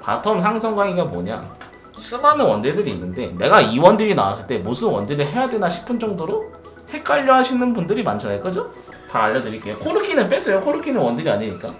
바텀 상성 강의가 뭐냐? 수많은 원딜들이 있는데 내가 이 원딜이 나왔을 때 무슨 원딜을 해야 되나 싶은 정도로 헷갈려 하시는 분들이 많잖아요. 그죠? 다 알려드릴게요. 코르키는 뺐어요. 코르키는 원딜이 아니니까.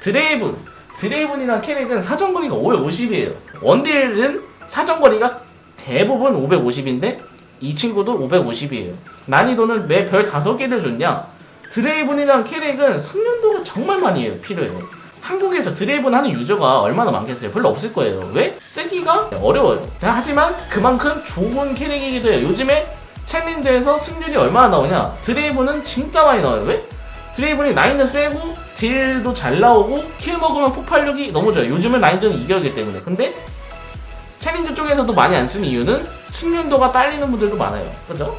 드레이븐. 드레이븐이랑 캐릭은 사정거리가 550이에요. 원딜은 사정거리가 대부분 550인데 이 친구도 550이에요. 난이도는 매 별 5개를 줬냐? 드레이븐이랑 캐릭은 숙련도가 정말 많이 해요. 필요해요. 한국에서 드레이븐 하는 유저가 얼마나 많겠어요? 별로 없을 거예요. 왜? 쓰기가 어려워요. 하지만 그만큼 좋은 캐릭이기도 해요. 요즘에 챌린저에서 승률이 얼마나 나오냐? 드레이븐은 진짜 많이 나와요. 왜? 드레이븐이 라인은 세고 딜도 잘 나오고 킬 먹으면 폭발력이 너무 좋아요. 요즘은 라인전을 이겨야기 때문에. 근데 챌린저 쪽에서도 많이 안 쓰는 이유는 숙련도가 딸리는 분들도 많아요. 그죠?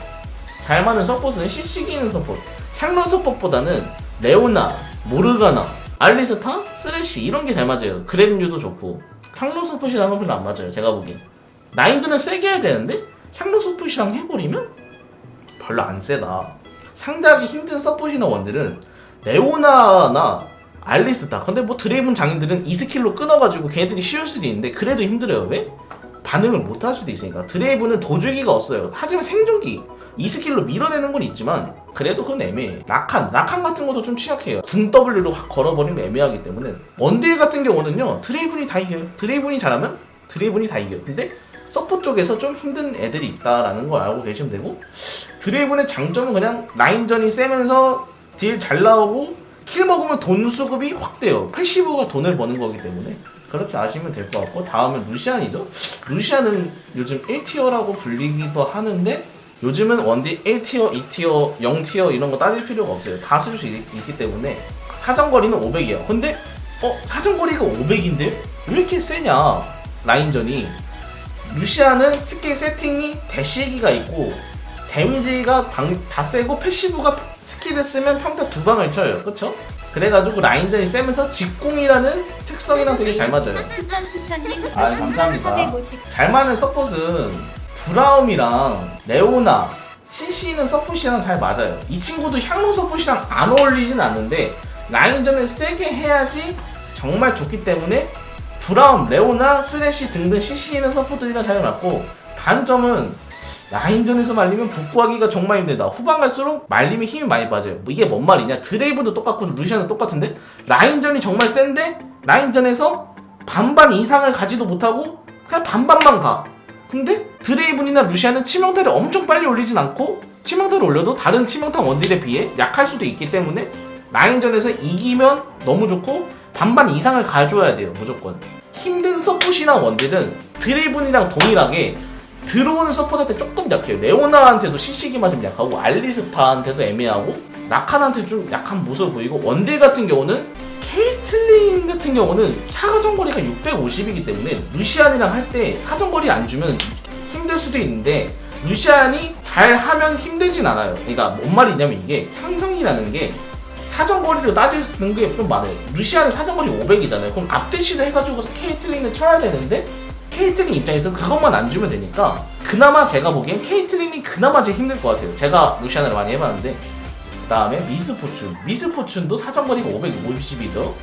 잘 맞는 서폿은 CC기 있는 서폿. 향로 서폿보다는 레오나, 모르가나, 알리스타, 쓰레쉬 이런 게 잘 맞아요. 그랩류도 좋고. 향로 서폿이랑은 별로 안 맞아요. 제가 보기엔. 라인전은 세게 해야 되는데 향로 서폿이랑 해버리면 별로 안 세다. 상대하기 힘든 서폿이나 원들은 레오나나 알리스타. 근데 뭐 드레이븐 장인들은 이 스킬로 끊어가지고 걔네들이 쉬울 수도 있는데 그래도 힘들어요. 왜? 반응을 못 할 수도 있으니까. 드레이븐은 도주기가 없어요. 하지만 생존기. 이 스킬로 밀어내는 건 있지만 그래도 그건 애매해. 라칸, 라칸 같은 것도 좀 취약해요. 궁 W로 확 걸어버리면 애매하기 때문에 원딜 같은 경우는요 드레이븐이 다 이겨요. 드레이븐이 잘하면 드레이븐이 다 이겨요. 근데 서포 쪽에서 좀 힘든 애들이 있다라는 걸 알고 계시면 되고 드레이븐의 장점은 그냥 라인전이 세면서 딜 잘 나오고 킬 먹으면 돈 수급이 확 돼요. 패시브가 돈을 버는 거기 때문에 그렇게 아시면 될 것 같고 다음은 루시안이죠. 루시안은 요즘 1티어라고 불리기도 하는데 요즘은 원딜 1티어, 2티어, 0티어 이런 거 따질 필요가 없어요. 다 쓸 수 있기 때문에 사정거리는 500이에요. 근데 어 사정거리가 500인데 왜 이렇게 세냐 라인전이 루시아는 스킬 세팅이 대시기가 있고 데미지가 방, 다 세고 패시브가 스킬을 쓰면 평타 두 방을 쳐요. 그쵸? 그래가지고 라인전이 세면서 직공이라는 특성이랑 되게 잘 맞아요. 아, 감사합니다. 잘 맞는 서폿은 브라움이랑 레오나 CC는 서폿이랑 잘 맞아요. 이 친구도 향로 서폿이랑 안 어울리진 않는데 라인전을 세게 해야지 정말 좋기 때문에 브라움, 레오나, 쓰레쉬 등등 CC는 서포트들이랑 잘 맞고 단점은 라인전에서 말리면 복구하기가 정말 힘들다. 후반 갈수록 말림에 힘이 많이 빠져요. 뭐 이게 뭔 말이냐? 드레이브도 똑같고 루시안도 똑같은데 라인전이 정말 센데 라인전에서 반반 이상을 가지도 못하고 그냥 반반만 가. 근데 드레이븐이나 루시안은 치명타를 엄청 빨리 올리진 않고 치명타를 올려도 다른 치명타 원딜에 비해 약할 수도 있기 때문에 라인전에서 이기면 너무 좋고 반반 이상을 가져야 돼요 무조건. 힘든 서폿이나 원딜은 드레이븐이랑 동일하게 들어오는 서폿한테 조금 약해요. 레오나한테도 CC기 맞으면 약하고 알리스타한테도 애매하고 라칸한테 좀 약한 모습을 보이고 원딜 같은 경우는 케이틀린 같은 경우는 사정거리가 650이기 때문에 루시안이랑 할 때 사정거리 안 주면 힘들 수도 있는데 루시안이 잘 하면 힘들진 않아요. 그러니까 뭔 말이냐면 이게 상성이라는 게 사정거리로 따지는 게 좀 많아요. 루시안은 사정거리 500이잖아요. 그럼 앞대시를 해가지고 케이틀린을 쳐야 되는데 케이틀린 입장에서 그것만 안 주면 되니까 그나마 제가 보기엔 케이틀린이 그나마 제일 힘들 것 같아요. 제가 루시안을 많이 해봤는데 그 다음에 미스포춘. 미스포춘도 사정거리가 550이죠.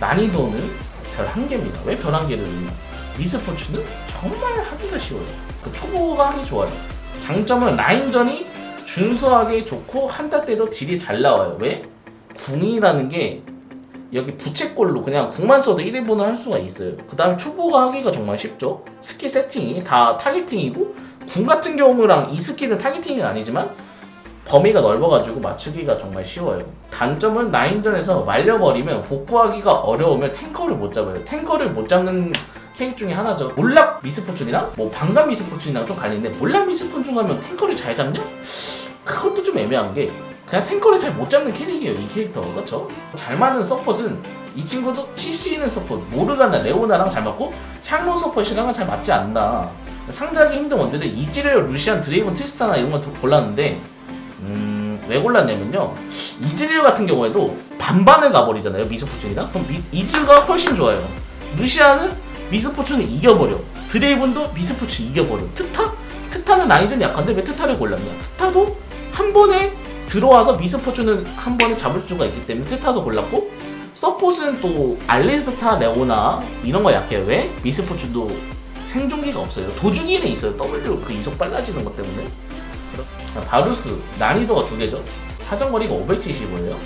난이도는 별 한 개입니다. 왜 별 한 개를 넣냐? 미스포춘은 정말 하기가 쉬워요. 그 초보가 하기 좋아요. 장점은 라인전이 준수하게 좋고 한타 때도 딜이 잘 나와요. 왜? 궁이라는 게 여기 부채꼴로 그냥 궁만 써도 1인분을 할 수가 있어요. 그 다음에 초보가 하기가 정말 쉽죠. 스킬 세팅이 다 타겟팅이고 궁 같은 경우랑 이 스킬은 타겟팅이 아니지만 범위가 넓어가지고 맞추기가 정말 쉬워요. 단점은 라인전에서 말려버리면 복구하기가 어려우면 탱커를 못 잡아요. 탱커를 못 잡는 캐릭 중에 하나죠. 몰락 미스포춘이랑 뭐 방감 미스포춘이랑 좀 갈리는데 몰락 미스포춘 하면 탱커를 잘 잡냐? 그것도 좀 애매한 게 그냥 탱커를 잘 못 잡는 캐릭이에요 이 캐릭터가 그렇죠? 잘 맞는 서폿은 이 친구도 CC는 서폿 모르가나 레오나랑 잘 맞고 향로 서폿이랑은 잘 맞지 않나 상대하기 힘든 원들은 이지레어 루시안 드레이븐 트리스타나 이런 걸 골랐는데 음, 왜 골랐냐면요 이즈리오 같은 경우에도 반반을 가버리잖아요 미스포춘이랑 그럼 미, 이즈가 훨씬 좋아요 루시안은 미스포춘을 이겨버려 드레이븐도 미스포춘 이겨버려 트타? 트타는 라인전이 약한데 왜 트타를 골랐냐 트타도 한 번에 들어와서 미스포춘을 한 번에 잡을 수가 있기 때문에 트타도 골랐고 서폿은 또 알리스타, 레오나 이런 거 약해요. 왜? 미스포츠도 생존기가 없어요. 도주기는 있어요. W 그 이속 빨라지는 것 때문에. 바루스 난이도가 두 개죠. 사정거리가 575예요.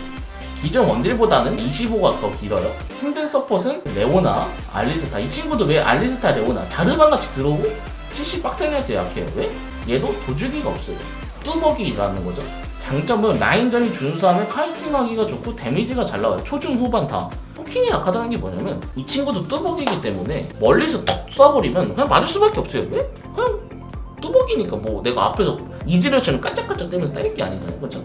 기존 원딜보다는 25가 더 길어요. 힘든 서폿은 레오나, 알리스타. 이 친구도 왜 알리스타, 레오나 자르반 같이 들어오고 CC 빡센애한테 약해요. 왜? 얘도 도주기가 없어요. 뚜벅이라는 거죠. 장점은 라인전이 준수하면 카이팅하기가 좋고 데미지가 잘 나와요. 초중 후반 다. 포킹이 약하다는 게 뭐냐면 이 친구도 뚜벅이기 때문에 멀리서 톡 쏴버리면 그냥 맞을 수밖에 없어요. 왜? 그냥 뚜벅이니까 뭐 내가 앞에서 이지레이션을 깜짝깜짝 대면서 때릴 게 아니잖아요. 그렇죠?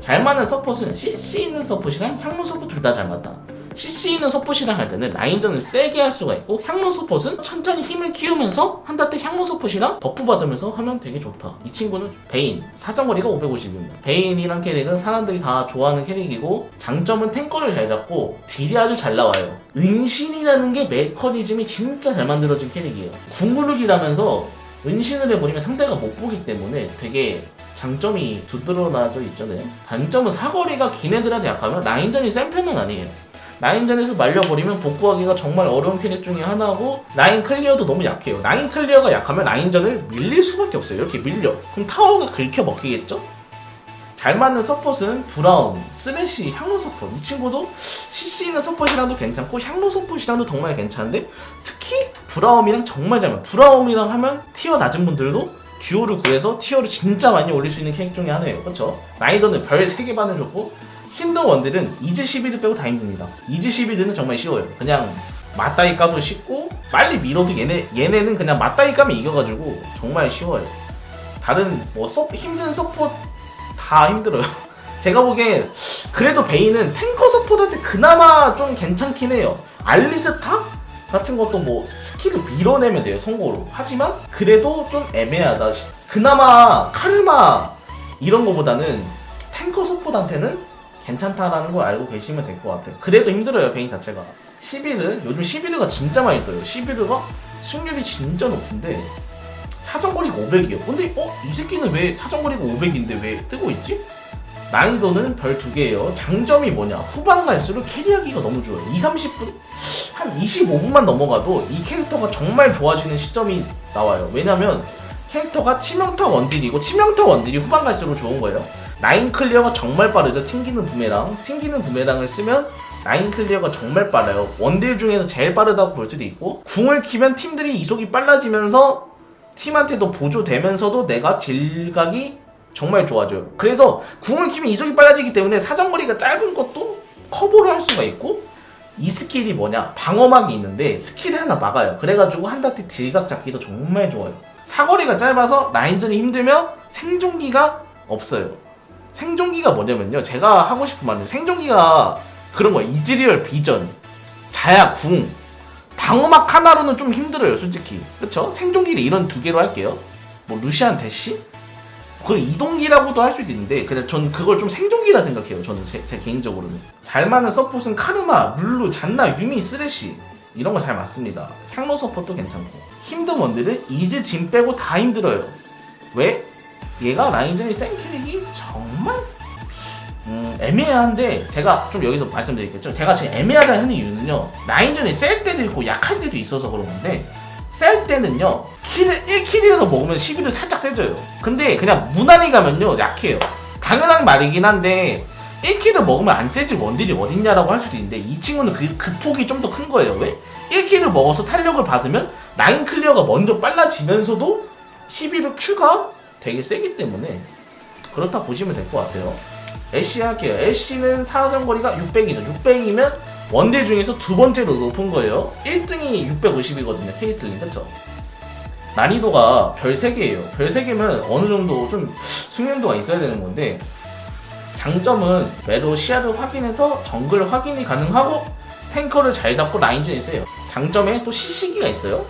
잘 맞는 서폿은 CC 있는 서폿이랑 향로 서폿 둘 다 잘 맞다. CC 있는 서폿이랑 할 때는 라인전을 세게 할 수가 있고 향로 서폿은 천천히 힘을 키우면서 한다 때 향로 서폿이랑 버프 받으면서 하면 되게 좋다. 이 친구는 베인 사정거리가 550입니다. 베인이란 캐릭은 사람들이 다 좋아하는 캐릭이고 장점은 탱커를 잘 잡고 딜이 아주 잘 나와요. 은신이라는 게 메커니즘이 진짜 잘 만들어진 캐릭이에요. 궁구르기라면서 은신을 해버리면 상대가 못 보기 때문에 되게 장점이 두드러나져 있잖아요. 단점은 사거리가 긴 애들한테 약하면 라인전이 센 편은 아니에요. 라인전에서 말려버리면 복구하기가 정말 어려운 캐릭 중에 하나고 라인 클리어도 너무 약해요. 라인 클리어가 약하면 라인전을 밀릴 수밖에 없어요. 이렇게 밀려. 그럼 타워가 긁혀 먹히겠죠? 잘 맞는 서폿은 브라운, 쓰레쉬, 향로 서폿. 이 친구도 CC 있는 서폿이랑도 괜찮고 향로 서폿이랑도 정말 괜찮은데 특히 브라움이랑 정말 잘 맞아요. 브라움이랑 하면 티어 낮은 분들도 듀오를 구해서 티어를 진짜 많이 올릴 수 있는 캐릭 중에 하나예요. 그렇죠? 나이더는 별 3개 반을 줬고 힘든 원들은 이즈 11드 빼고 다 힘듭니다. 이즈 11드는 정말 쉬워요. 그냥 맞다이 까도 쉽고 빨리 밀어도 얘네 얘네는 그냥 맞다이 까면 이겨가지고 정말 쉬워요. 다른 뭐 서, 힘든 서포트 다 힘들어요. 제가 보기엔 그래도 베인은 탱커 서포트한테 그나마 좀 괜찮긴 해요. 알리스타 같은 것도 뭐 스킬을 밀어내면 돼요 성공으로. 하지만 그래도 좀 애매하다. 그나마 카르마 이런 거보다는 탱커 서포트한테는 괜찮다라는 걸 알고 계시면 될 것 같아요. 그래도 힘들어요 베인 자체가. 11은 요즘 11가 진짜 많이 떠요. 11가 승률이 진짜 높은데 사정거리가 500이요. 근데 어? 이 새끼는 왜 사정거리가 500인데 왜 뜨고 있지? 난이도는 별 두 개예요. 장점이 뭐냐? 후반 갈수록 캐리하기가 너무 좋아요. 2, 30분? 한 25분만 넘어가도 이 캐릭터가 정말 좋아지는 시점이 나와요. 왜냐면 캐릭터가 치명타 원딜이고 치명타 원딜이 후반 갈수록 좋은 거예요. 라인 클리어가 정말 빠르죠. 튕기는 부메랑. 튕기는 부메랑을 쓰면 라인 클리어가 정말 빨라요. 원딜 중에서 제일 빠르다고 볼 수도 있고 궁을 키면 팀들이 이속이 빨라지면서 팀한테도 보조되면서도 내가 딜각이 정말 좋아져요. 그래서 궁을 키면 이속이 빨라지기 때문에 사정거리가 짧은 것도 커버를 할 수가 있고 이 스킬이 뭐냐 방어막이 있는데 스킬을 하나 막아요. 그래가지고 한다트 딜각 잡기도 정말 좋아요. 사거리가 짧아서 라인전이 힘들면 생존기가 없어요. 생존기가 뭐냐면요. 제가 하고 싶은 말은 생존기가 그런 거예요. 이즈리얼 비전, 자야 궁, 방어막 하나로는 좀 힘들어요, 솔직히. 그쵸? 생존기를 이런 두 개로 할게요. 뭐 루시안 대시? 그걸 이동기라고도 할 수도 있는데 근데 전 그걸 좀 생존기라 생각해요. 저는 제, 제 개인적으로는. 잘 맞는 서폿은 카르마, 룰루, 잔나, 유미, 쓰레쉬 이런 거 잘 맞습니다. 향로 서폿도 괜찮고 힘든 원들은 이즈 진 빼고 다 힘들어요. 왜? 얘가 라인전이 센 캐릭이 정말 음, 애매한데 제가 좀 여기서 말씀드리겠죠. 제가 지금 애매하다 하는 이유는요. 라인전이 셀 때도 있고 약할 때도 있어서 그런 건데 셀 때는요. 킬을 1킬이라도 먹으면 11을 살짝 세져요. 근데 그냥 무난히 가면요. 약해요. 당연한 말이긴 한데 1킬을 먹으면 안 세질 원딜이 어딨냐라고 할 수도 있는데 이 친구는 그, 그 폭이 좀 더 큰 거예요. 왜? 1킬을 먹어서 탄력을 받으면 라인 클리어가 먼저 빨라지면서도 11을 Q가 되게 세기 때문에 그렇다 보시면 될 것 같아요. 애쉬 할게요. 애쉬는 사정 거리가 600이죠. 600이면 원딜 중에서 두 번째로 높은 거예요. 1등이 650이거든요. 케이틀린 그쵸? 난이도가 별 3개예요. 별 3개면 어느 정도 좀 숙련도가 있어야 되는 건데 장점은 매로 시야를 확인해서 정글 확인이 가능하고 탱커를 잘 잡고 라인전이 세요. 장점에 또 CC기가 있어요.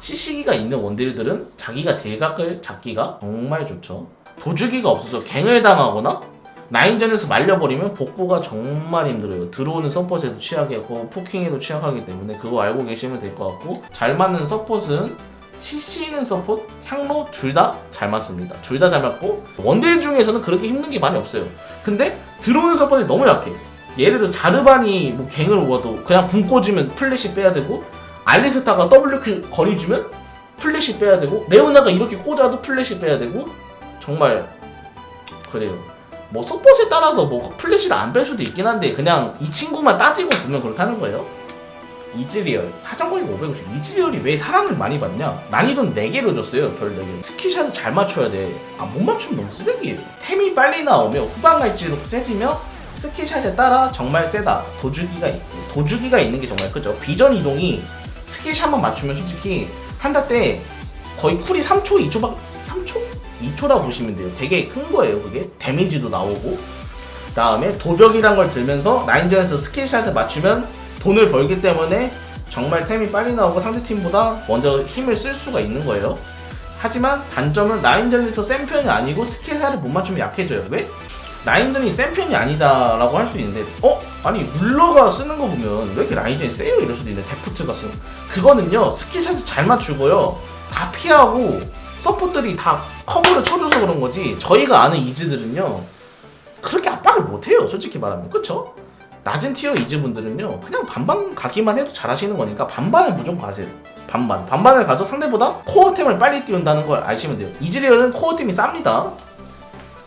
CC기가 있는 원딜들은 자기가 딜각을 잡기가 정말 좋죠. 도주기가 없어서 갱을 당하거나 라인전에서 말려버리면 복구가 정말 힘들어요. 들어오는 서폿에도 취약하고 포킹에도 취약하기 때문에 그거 알고 계시면 될 것 같고 잘 맞는 서폿은 CC는 서폿, 향로 둘 다 잘 맞습니다. 둘 다 잘 맞고 원딜 중에서는 그렇게 힘든 게 많이 없어요. 근데 들어오는 서폿이 너무 약해. 예를 들어 자르반이 뭐 갱을 오어도 그냥 궁 꽂으면 플래시 빼야 되고 알리스타가 WQ 거리 주면 플래시 빼야 되고 레오나가 이렇게 꽂아도 플래시 빼야 되고 정말 그래요. 뭐 서폿에 따라서 뭐 플래시를 안 뺄 수도 있긴 한데 그냥 이 친구만 따지고 보면 그렇다는 거예요. 이즈리얼 사정거리가 550 이즈리얼이 왜 사랑을 많이 받냐? 난이도는 4개로 줬어요 별 4개. 스키샷을 잘 맞춰야 돼아 못 맞추면 너무 쓰레기예요. 템이 빨리 나오면 후반 갈수록 세지며 스키샷에 따라 정말 세다. 도주기가 있고 도주기가 있는 게 정말 크죠. 비전 이동이 스키샷만 맞추면 솔직히 한타 때 거의 쿨이 3초 2초밖 3초? 2초라고 보시면 돼요 되게 큰 거예요 그게 데미지도 나오고 다음에 도벽이란 걸 들면서 라인전에서 스킬샷을 맞추면 돈을 벌기 때문에 정말 템이 빨리 나오고 상대팀보다 먼저 힘을 쓸 수가 있는 거예요. 하지만 단점은 라인전에서 센 편이 아니고 스킬샷을 못 맞추면 약해져요. 왜? 라인전이 센 편이 아니다라고 할 수도 있는데 어? 아니 룰러가 쓰는 거 보면 왜 이렇게 라인전이 세요? 이럴 수도 있는데 데프트가 쓰는 그거는요 스킬샷을 잘 맞추고요 다 피하고 서포트들이 다 커버를 쳐줘서 그런 거지 저희가 아는 이즈들은요 그렇게 압박을 못해요 솔직히 말하면. 그쵸? 낮은 티어 이즈분들은요 그냥 반반 가기만 해도 잘하시는 거니까 반반을 무조건 가세요. 반반. 반반을 가서 상대보다 코어템을 빨리 띄운다는 걸 아시면 돼요. 이즈리얼은 코어템이 쌉니다.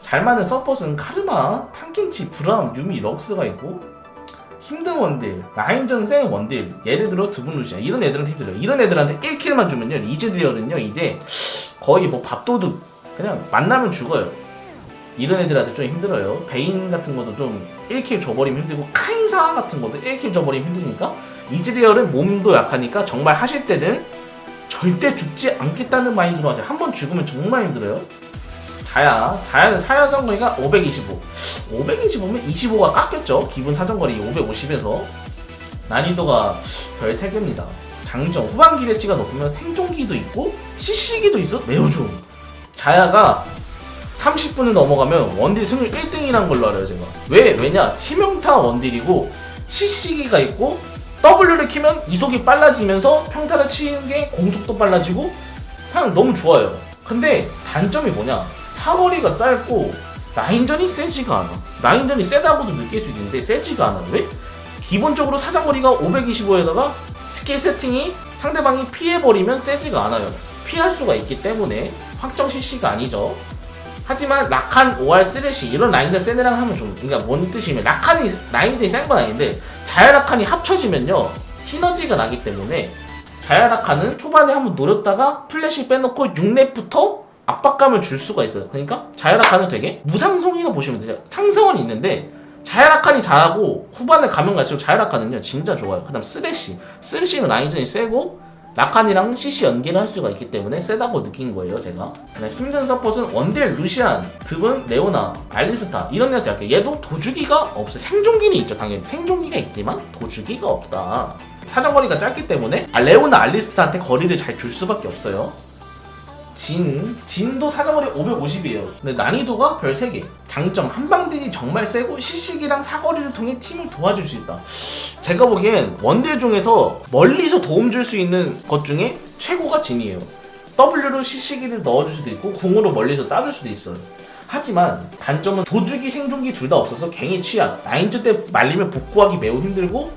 잘 맞는 서폿은 카르마, 탕켄치, 브람, 유미, 럭스가 있고 힘든 원딜, 라인전 센 원딜 예를 들어 드분 루시아 이런 애들한테 힘들어요 이런 애들한테 1킬만 주면요 이즈리얼은요 이제 거의 뭐 밥도둑 그냥 만나면 죽어요 이런 애들한테 좀 힘들어요. 베인 같은 것도 좀 1킬 줘버리면 힘들고 카이사 같은 것도 1킬 줘버리면 힘드니까 이즈리얼은 몸도 약하니까 정말 하실 때는 절대 죽지 않겠다는 마인드로 하세요. 한 번 죽으면 정말 힘들어요. 자야, 자야는 사야정거리가 525. 525면 25가 깎였죠. 기본 사정거리 550에서 난이도가 별 3개입니다. 장점 후반 기대치가 높으면 생존기도 있고 CC기도 있어 매우 좋은. 자야가 30분을 넘어가면 원딜 승률 1등이란 걸로 알아요 제가 왜? 왜냐 치명타 원딜이고 CC기가 있고 W를 키면 이속이 빨라지면서 평타를 치는 게 공속도 빨라지고 그냥 너무 좋아요 근데 단점이 뭐냐 사거리가 짧고 라인전이 세지가 않아. 라인전이 세다고도 느낄 수 있는데 세지가 않아. 왜? 기본적으로 사정거리가 525에다가 스킬 세팅이 상대방이 피해버리면 세지가 않아요. 피할 수가 있기 때문에 확정 CC가 아니죠. 하지만 라칸, OR, 쓰레쉬 이런 라인들 센 애랑 하면 좀 그러니까 뭔 뜻이면 라칸이 라인들이 센 건 아닌데 자야 라칸이 합쳐지면요 시너지가 나기 때문에 자야 라칸은 초반에 한번 노렸다가 플래시 빼놓고 6렙부터 압박감을 줄 수가 있어요. 그러니까 자야라칸은 되게 무상성이라고 보시면 돼요. 상성은 있는데 자야라칸이 잘하고 후반에 가면 갈수록 자야라칸은요 진짜 좋아요. 그 다음 쓰레쉬. 쓰레쉬는 라인전이 세고 라칸이랑 CC 연계를 할 수가 있기 때문에 세다고 느낀 거예요 제가. 힘든 서폿은 원딜 루시안, 드븐, 레오나, 알리스타 이런 애한테 할게요 얘도 도주기가 없어요 생존기는 있죠 당연히. 생존기가 있지만 도주기가 없다. 사정거리가 짧기 때문에 아, 레오나 알리스타한테 거리를 잘 줄 수밖에 없어요 진, 진도 사정거리 550이에요. 근데 난이도가 별 3개. 장점, 한방딜이 정말 세고 시식이랑 사거리를 통해 팀을 도와줄 수 있다. 제가 보기엔 원딜 중에서 멀리서 도움 줄 수 있는 것 중에 최고가 진이에요. W로 시식이를 넣어줄 수도 있고 궁으로 멀리서 따줄 수도 있어요. 하지만 단점은 도주기 생존기 둘 다 없어서 갱이 취약 라인즈 때 말리면 복구하기 매우 힘들고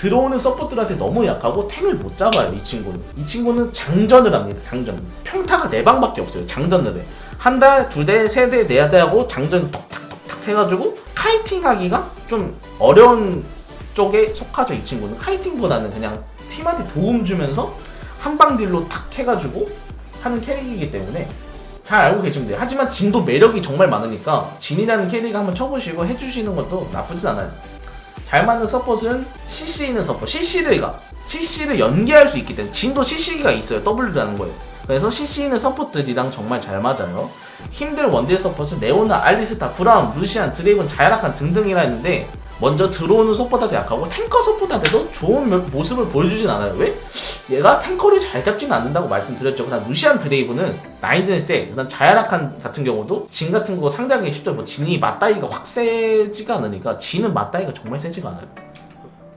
들어오는 서포트들한테 너무 약하고 탱을 못 잡아요 이 친구는. 이 친구는 장전을 합니다 장전. 평타가 4방밖에 없어요 장전을 해 한 달, 두 대, 세 대, 네 대 하고 장전 톡탁톡탁 해가지고 카이팅 하기가 좀 어려운 쪽에 속하죠 이 친구는. 카이팅보다는 그냥 팀한테 도움 주면서 한방 딜로 탁 해가지고 하는 캐릭이기 때문에 잘 알고 계시면 돼요. 하지만 진도 매력이 정말 많으니까 진이라는 캐릭 한번 쳐보시고 해주시는 것도 나쁘진 않아요 잘 맞는 서폿은 CC 있는 서폿, CC를 가. CC를 연계할 수 있기 때문에 진도 CC가 있어요. W라는 거예요. 그래서 CC 있는 서폿들이랑 정말 잘 맞아요. 힘든 원딜 서폿은 네오나, 알리스타, 브라운, 루시안, 드레이븐, 자야라칸 등등이라 했는데 먼저 들어오는 서폿한테 약하고 탱커 서폿한테도 좋은 모- 모습을 보여주진 않아요. 왜? 얘가 탱커를 잘 잡지는 않는다고 말씀드렸죠. 그다음 루시안 드레이브는 라인전이 세. 그다음 자야라칸 같은 경우도 진 같은 거 상대하기 쉽죠. 뭐 진이 맞다이가 확 세지가 않으니까 진은 맞다이가 정말 세지가 않아요.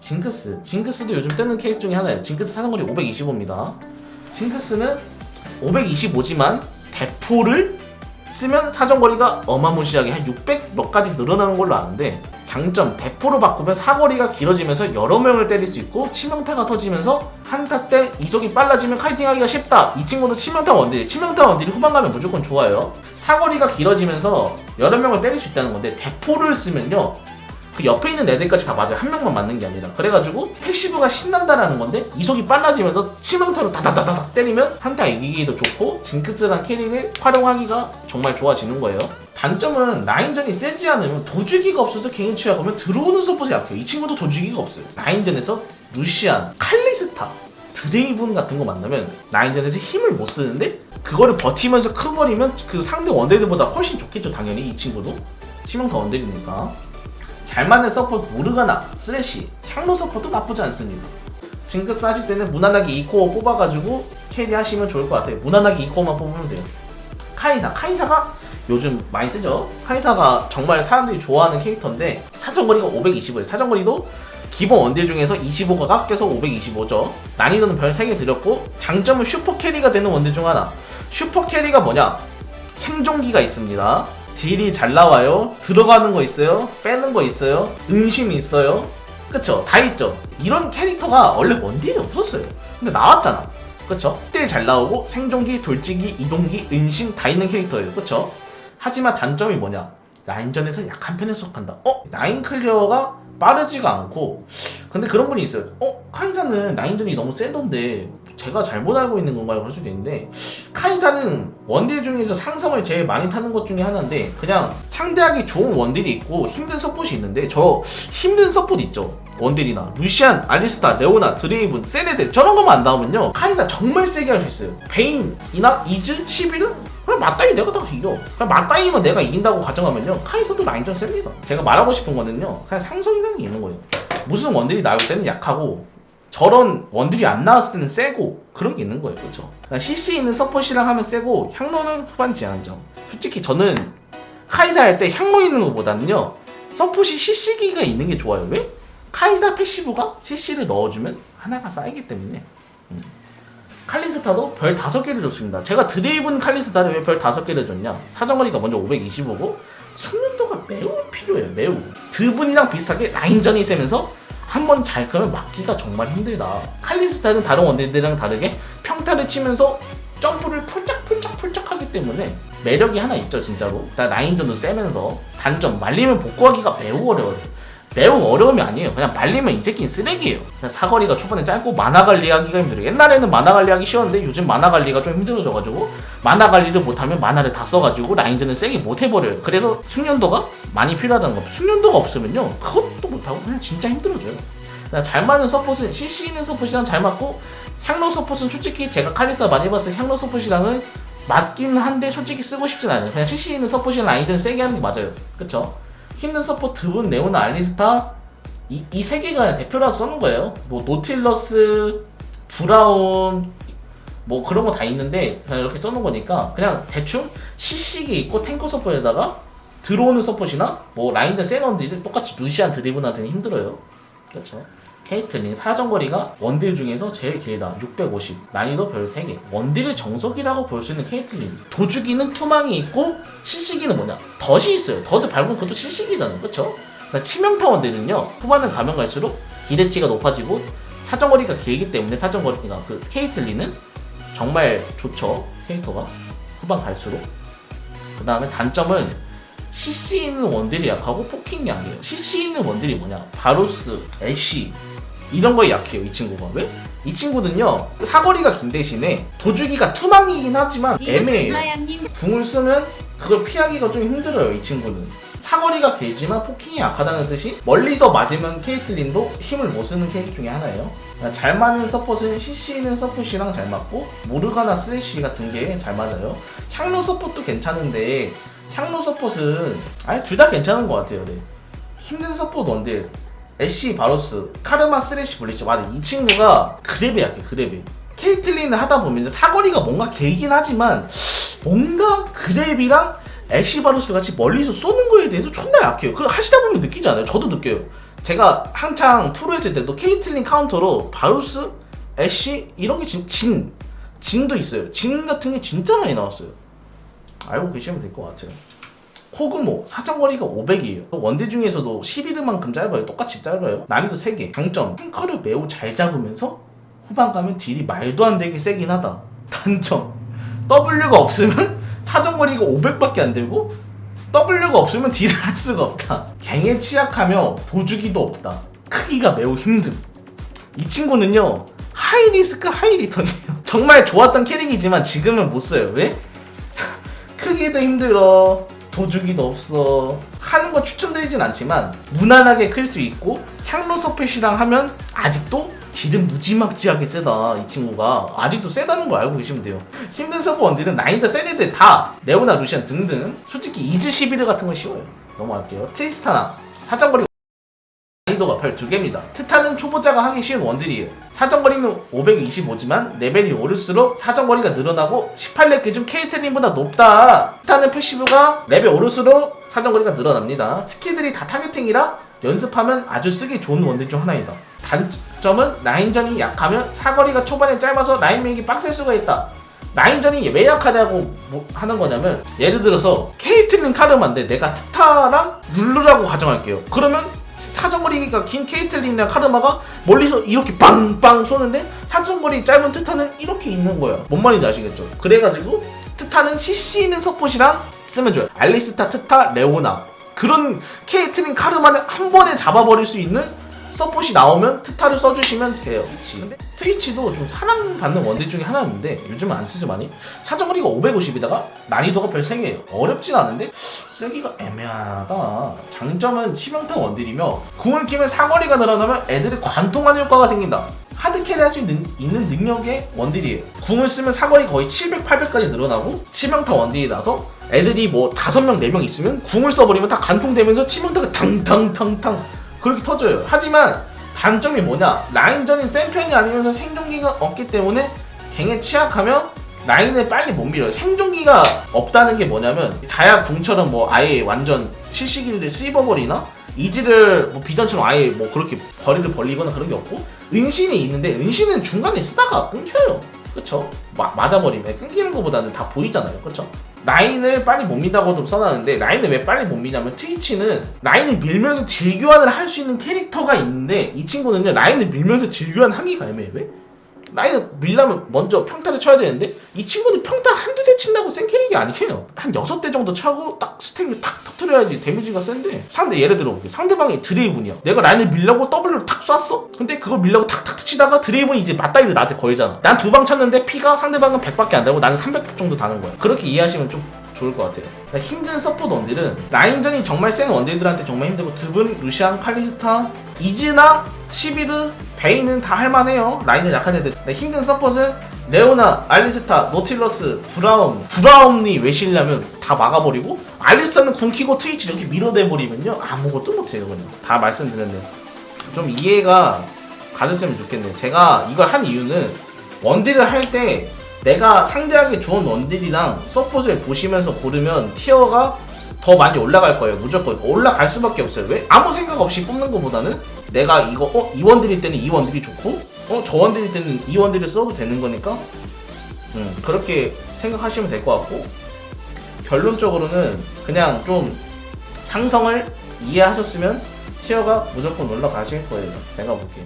징크스. 징크스도 요즘 뜨는 캐릭 중에 하나예요. 징크스 사정거리 525입니다. 징크스는 525지만 대포를 쓰면 사정거리가 어마무시하게 한 600 몇 가지 늘어나는 걸로 아는데 장점 대포로 바꾸면 사거리가 길어지면서 여러 명을 때릴 수 있고 치명타가 터지면서 한타 때 이속이 빨라지면 카이팅하기가 쉽다. 이 친구도 치명타 원딜, 치명타 원딜이 후반 가면 무조건 좋아요. 사거리가 길어지면서 여러 명을 때릴 수 있다는 건데 대포를 쓰면요. 그 옆에 있는 애들까지 다 맞아요. 한 명만 맞는 게 아니라. 그래가지고 패시브가 신난다라는 건데 이속이 빨라지면서 치명타로 다다다다닥 때리면 한타 이기기도 좋고 징크스란 캐릭을 활용하기가 정말 좋아지는 거예요. 단점은 라인전이 세지 않으면 도주기가 없어도 개인 취약하면 들어오는 서폿이 약해요. 이 친구도 도주기가 없어요. 라인전에서 루시안, 칼리스타, 드레이븐 같은 거 만나면 라인전에서 힘을 못 쓰는데 그거를 버티면서 크버리면 그 상대 원딜들보다 훨씬 좋겠죠 당연히 이 친구도 치명타 원딜이니까 잘 맞는 서포트 모르가나, 쓰레쉬, 향로 서포트 나쁘지 않습니다. 징크스 하실 때는 무난하게 2코어 뽑아가지고 캐리 하시면 좋을 것 같아요. 무난하게 2코어만 뽑으면 돼요. 카이사, 카이사가 요즘 많이 뜨죠? 카이사가 정말 사람들이 좋아하는 캐릭터인데 사정거리가 525예요. 사정거리도 기본 원딜 중에서 25가 깎여서 525죠. 난이도는 별 3개 드렸고 장점은 슈퍼 캐리가 되는 원딜 중 하나. 슈퍼 캐리가 뭐냐? 생존기가 있습니다. 딜이 잘 나와요. 들어가는 거 있어요. 빼는 거 있어요. 은신이 있어요. 그쵸? 다 있죠. 이런 캐릭터가 원래 원딜이 없었어요. 근데 나왔잖아. 그쵸? 딜 잘 나오고 생존기, 돌지기, 이동기, 은신 다 있는 캐릭터예요. 그쵸? 하지만 단점이 뭐냐? 라인전에서 약한 편에 속한다. 어? 라인 클리어가 빠르지가 않고 근데 그런 분이 있어요. 어? 카이사는 라인전이 너무 세던데 제가 잘못 알고 있는 건가요? 그럴 수도 있는데 카이사는 원딜 중에서 상성을 제일 많이 타는 것 중에 하나인데 그냥 상대하기 좋은 원딜이 있고 힘든 서폿이 있는데 저 힘든 서폿 있죠. 원딜이나 루시안, 알리스타, 레오나, 드레이븐, 세네들 저런 것만 안 나오면요. 카이사 정말 세게 할 수 있어요. 베인이나 이즈, 시비르 그냥 맞다이 내가 다 이겨. 그냥 맞다이면 내가 이긴다고 가정하면요. 카이사도 라인전 셉니다. 제가 말하고 싶은 거는요. 그냥 상성이라는 게 있는 거예요. 무슨 원딜이 나올 때는 약하고 저런 원딜이 안 나왔을 때는 세고 그런 게 있는 거예요. 그렇죠 CC 있는 서폿이랑 하면 세고 향로는 후반 제한점. 솔직히 저는 카이사 할 때 향로 있는 것보다는요 서폿이 CC기가 있는 게 좋아요. 왜? 카이사 패시브가 CC를 넣어주면 하나가 쌓이기 때문에. 음. 칼리스타도 별 5개를 줬습니다. 제가 드레이븐 칼리스타를 왜 별 5개를 줬냐? 사정거리가 먼저 525고 숙련도가 매우 필요해요. 매우. 드분이랑 비슷하게 라인전이 세면서 한 번 잘 크면 막기가 정말 힘들다. 칼리스타는 다른 원딜들이랑 다르게 평타를 치면서 점프를 폴짝폴짝폴짝 하기 때문에 매력이 하나 있죠 진짜로. 일단 라인전도 세면서 단점 말리면 복구하기가 매우 어려워요. 매우 어려움이 아니에요. 그냥 말리면 이 새끼는 쓰레기예요. 사거리가 초반에 짧고 만화 관리하기가 힘들어요. 옛날에는 만화 관리하기 쉬웠는데 요즘 만화 관리가 좀 힘들어져가지고 만화 관리를 못하면 만화를 다 써가지고 라인전을 세게 못 해버려요. 그래서 숙련도가 많이 필요하다는 거. 숙련도가 없으면요 그것도 못하고 그냥 진짜 힘들어져요. 잘 맞는 서폿은 CC 있는 서폿이랑 잘 맞고 향로 서폿은 솔직히 제가 칼리스타 많이 봤을 때 향로 서폿이랑은 맞긴 한데 솔직히 쓰고 싶진 않아요. 그냥 CC 있는 서폿이랑 라인전 세게 하는 게 맞아요. 그쵸? 힘든 서포트 드분, 네오나, 알리스타 이 이 세 개가 대표라서 써는 거예요. 뭐 노틸러스, 브라운 뭐 그런 거 다 있는데 그냥 이렇게 써는 거니까 그냥 대충 CC기 있고 탱커 서포트에다가 들어오는 서폿이나 뭐센 원딜을 똑같이 루시안 드리븐 하더니 힘들어요. 그렇죠. 케이틀린 사정거리가 원딜 중에서 제일 길다. 650 난이도 별 3개. 원딜의 정석이라고 볼 수 있는 케이틀린. 도주기는 투망이 있고 CC기는 뭐냐? 덫이 있어요. 덫을 밟으면 그것도 CC기잖아요. 그쵸? 그러니까 치명타 원딜은요 후반은 가면 갈수록 기대치가 높아지고 사정거리가 길기 때문에 사정거리가 그 케이틀린은 정말 좋죠 캐릭터가. 후반 갈수록. 그 다음에 단점은 CC 있는 원딜이 약하고 포킹이 약해요. CC 있는 원딜이 뭐냐? 바루스, 애쉬 이런 거에 약해요. 이 친구가 왜? 이 친구는요 사거리가 긴 대신에 도주기가 투망이긴 하지만 애매해요. 궁을 쓰면 그걸 피하기가 좀 힘들어요. 이 친구는 사거리가 길지만 포킹이 약하다는 뜻이 멀리서 맞으면 케이틀린도 힘을 못 쓰는 캐릭 중에 하나예요. 잘 맞는 서폿은 CC 있는 서폿이랑 잘 맞고 모르가나 쓰레쉬 같은 게 잘 맞아요. 향로 서폿도 괜찮은데 향로 서폿은 아니 둘 다 괜찮은 것 같아요. 네. 힘든 서폿 원딜 애쉬 바로스 카르마 쓰레쉬 블리츠 맞아 이 친구가 그랩이 약해 그랩이 케이틀린을 하다 보면 사거리가 뭔가 길긴 하지만 뭔가 그랩이랑 애쉬 바로스 같이 멀리서 쏘는 거에 대해서 존나 약해요. 그거 하시다 보면 느끼지 않아요? 저도 느껴요. 제가 한창 프로 했을 때도 케이틀린 카운터로 바루스, 애쉬 이런 게 진, 진 진도 있어요. 진 같은 게 진짜 많이 나왔어요. 알고 계시면 될 것 같아요 코그모 사정거리가 500이에요. 원딜 중에서도 11만큼 짧아요. 똑같이 짧아요. 난이도 3개. 장점 탱커를 매우 잘 잡으면서 후반 가면 딜이 말도 안 되게 세긴 하다. 단점 W가 없으면 사정거리가 500밖에 안 되고 W가 없으면 딜을 할 수가 없다. 갱에 취약하며 도주기도 없다. 크기가 매우 힘듦. 이 친구는요 하이 리스크 하이 리턴이에요. 정말 좋았던 캐릭이지만 지금은 못 써요. 왜? 크기도 힘들어. 도주기도 없어. 하는 거 추천드리진 않지만 무난하게 클 수 있고 향로 서펫이랑 하면 아직도 딜은 무지막지하게 세다 이 친구가. 아직도 세다는 거 알고 계시면 돼요. 힘든 서브 원딜은 나인자 센 애들 다 레오나 루시안 등등. 솔직히 이즈 시비르 같은 건 쉬워요. 넘어갈게요. 트리스타나. 사정거리 난이도가 별 두 개입니다. 트타는 초보자가 하기 쉬운 원딜이에요. 사정거리는 525지만 레벨이 오를수록 사정거리가 늘어나고 18렙 기준 케이틀린보다 높다. 트타는 패시브가 레벨 오를수록 사정거리가 늘어납니다. 스킬들이 다 타겟팅이라 연습하면 아주 쓰기 좋은 원딜 중 하나이다. 단점은 라인전이 약하면 사거리가 초반에 짧아서 라인 밀기 빡셀 수가 있다. 라인전이 왜 약하냐고 뭐 하는 거냐면 예를 들어서 케이틀린 카르마인데 내가 트타랑 룰루라고 가정할게요. 그러면 사정거리가 긴 케이틀린이랑 카르마가 멀리서 이렇게 빵빵 쏘는데 사정거리 짧은 트타는 이렇게 있는 거예요. 뭔 말인지 아시겠죠? 그래가지고 트타는 CC 있는 서폿이랑 쓰면 좋아요. 알리스타, 트타, 레오나 그런 케이틀린 카르마를 한 번에 잡아버릴 수 있는 서폿이 나오면 트타를 써주시면 돼요. 근데 트위치도 좀 사랑받는 원딜 중에 하나였는데 요즘은 안 쓰죠 많이. 사정거리가 550이다가 난이도가 별 3개예요. 어렵진 않은데 쓰기가 애매하다. 장점은 치명타 원딜이며 궁을 끼면 사거리가 늘어나면 애들이 관통하는 효과가 생긴다. 하드캐리 할 수 있는, 있는 능력의 원딜이에요. 궁을 쓰면 사거리 거의 700, 800까지 늘어나고 치명타 원딜이라서 애들이 뭐 5명, 4명 있으면 궁을 써버리면 다 관통되면서 치명타가 탕탕탕탕 그렇게 터져요. 하지만 단점이 뭐냐? 라인전인 센 편이 아니면서 생존기가 없기 때문에 갱에 취약하면 라인을 빨리 못 밀어요. 생존기가 없다는 게 뭐냐면 자야 궁처럼 뭐 아예 완전 실시기를 씹어버리나 이지를 뭐 비전처럼 아예 뭐 그렇게 거리를 벌리거나 그런 게 없고 은신이 있는데 은신은 중간에 쓰다가 끊겨요. 그쵸? 마, 맞아버리면 끊기는 것보다는 다 보이잖아요. 그쵸? 라인을 빨리 못 민다고도 써놨는데 라인을 왜 빨리 못 미냐면 트위치는 라인을 밀면서 딜 교환을 할 수 있는 캐릭터가 있는데 이 친구는요 라인을 밀면서 딜 교환 하기가 애매해 왜? 라인을 밀려면 먼저 평타를 쳐야 되는데 이 친구는 평타 한두 대 친다고 센 캐릭이 아니에요. 한 여섯 대 정도 차고 딱 스택을 탁 터트려야지 데미지가 센데 상대 예를 들어 볼게 상대방이 드레이븐이야 내가 라인을 밀려고 W를 탁 쐈어? 근데 그걸 밀려고 탁탁 치다가 드레이븐이 이제 맞다이를 나한테 걸잖아. 난 두 방 쳤는데 피가 상대방은 100밖에 안 되고 나는 300 정도 다는 거야. 그렇게 이해하시면 좀 좋을 것 같아요. 그러니까 힘든 서포트 원딜은 라인전이 정말 센 원딜들한테 정말 힘들고 드분, 루시안, 칼리스타, 이즈나, 시비르, 베이는 다 할만해요. 라인을 약한 애들. 힘든 서폿은 레오나, 알리스타, 노틸러스, 브라움. 브라움이 왜 실려면 다 막아버리고 알리스타는 궁키고 트위치 이렇게 밀어내버리면요 아무것도 못해요 그냥. 다 말씀드렸네요. 좀 이해가 가졌으면 좋겠네요. 제가 이걸 한 이유는 원딜을 할때 내가 상대하기 좋은 원딜이랑 서폿을 보시면서 고르면 티어가 더 많이 올라갈 거예요. 무조건 올라갈 수밖에 없어요. 왜? 아무 생각 없이 뽑는 것보다는 내가 이거 어 이 원딜일 때는 이 원딜이 좋고 어 저 원딜일 때는 이 원딜을 써도 되는 거니까 음 그렇게 생각하시면 될 것 같고 결론적으로는 그냥 좀 상성을 이해하셨으면 티어가 무조건 올라가실 거예요. 제가 볼게요.